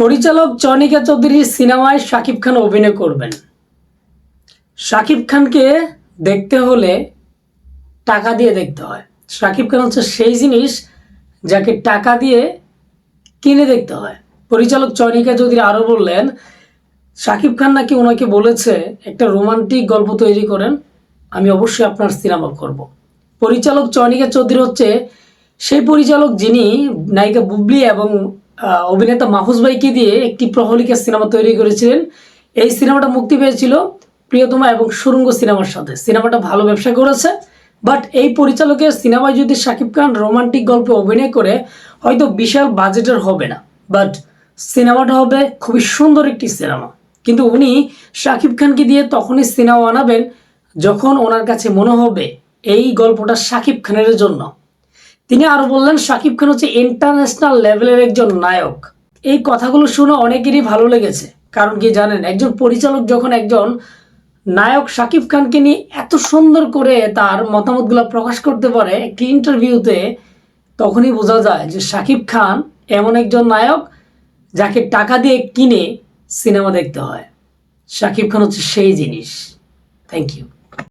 পরিচালক চয়নিকা চৌধুরীর সিনেমায় শাকিব খান অভিনয় করবেন। শাকিব খানকে দেখতে হলে টাকা দিয়ে দেখতে হয়। শাকিব খান হচ্ছে সেই জিনিস যাকে টাকা দিয়ে কিনে দেখতে হয়। পরিচালক চয়নিকা চৌধুরী আরও বললেন, শাকিব খান নাকি ওনাকে বলেছে, একটা রোমান্টিক গল্প তৈরি করেন, আমি অবশ্যই আপনার সিনেমা করব। পরিচালক চয়নিকা চৌধুরী হচ্ছে সেই পরিচালক যিনি নায়িকা বুবলি এবং অভিনেতা মাহফুজ ভাইকে দিয়ে একটি প্রহলিকা সিনেমা তৈরি করেছিলেন। এই সিনেমাটা মুক্তি পেয়েছিল প্রিয়তমা এবং সুরঙ্গ সিনেমার সাথে। সিনেমাটা ভালো ব্যবসা করেছে বাট এই পরিচালকের সিনেমায় যদি শাকিব খান রোমান্টিক গল্পে অভিনয় করে, হয়তো বিশাল বাজেটের হবে না। বাট সিনেমাটা হবে খুবই সুন্দর একটি সিনেমা। কিন্তু উনি শাকিব খানকে দিয়ে তখনই সিনেমা বানাবেন যখন ওনার কাছে মনে হবে এই গল্পটা শাকিব খানের জন্য। তিনি আরও বললেন, শাকিব খান হচ্ছে ইন্টারন্যাশনাল লেভেলের একজন নায়ক। এই কথাগুলো শুনে অনেকেরই ভালো লেগেছে। কারণ কি জানেন, একজন পরিচালক যখন একজন নায়ক শাকিব খানকে নিয়ে এত সুন্দর করে তার মতামতগুলো প্রকাশ করতে পারে একটি ইন্টারভিউতে তখনই বোঝা যায় যে শাকিব খান এমন একজন নায়ক যাকে টাকা দিয়ে কিনে সিনেমা দেখতে হয়। শাকিব খান হচ্ছে সেই জিনিস। Thank you